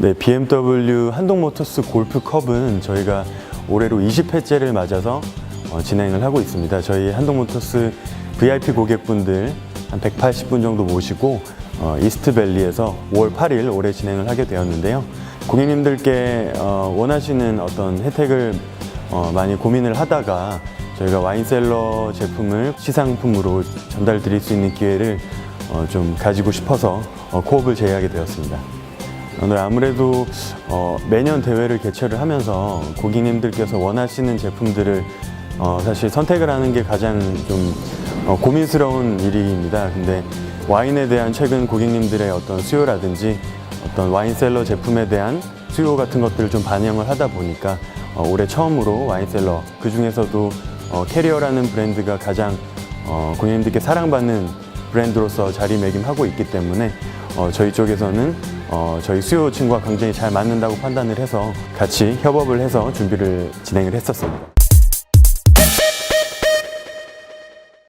네, BMW 한동모터스 골프컵은 저희가 올해로 20회째를 맞아서 어, 진행을 하고 있습니다. 저희 한동모터스 VIP 고객분들 한 180분 정도 모시고 어, 이스트밸리에서 5월 8일 올해 진행을 하게 되었는데요. 고객님들께 어, 원하시는 어떤 혜택을 어, 많이 고민을 하다가 저희가 와인셀러 제품을 시상품으로 전달 드릴 수 있는 기회를 어, 좀 가지고 싶어서 어, 코업을 제의하게 되었습니다. 오늘 아무래도 어, 매년 대회를 개최를 하면서 고객님들께서 원하시는 제품들을 어, 사실 선택을 하는 게 가장 좀 어, 고민스러운 일입니다. 근데 와인에 대한 최근 고객님들의 어떤 수요라든지 어떤 와인셀러 제품에 대한 수요 같은 것들을 좀 반영을 하다 보니까 어, 올해 처음으로 와인셀러 그 중에서도 어, 캐리어라는 브랜드가 가장 어, 고객님들께 사랑받는 브랜드로서 자리매김하고 있기 때문에 어, 저희 쪽에서는 어, 저희 수요 층과 굉장히 잘 맞는다고 판단을 해서 같이 협업을 해서 준비를 진행을 했었습니다.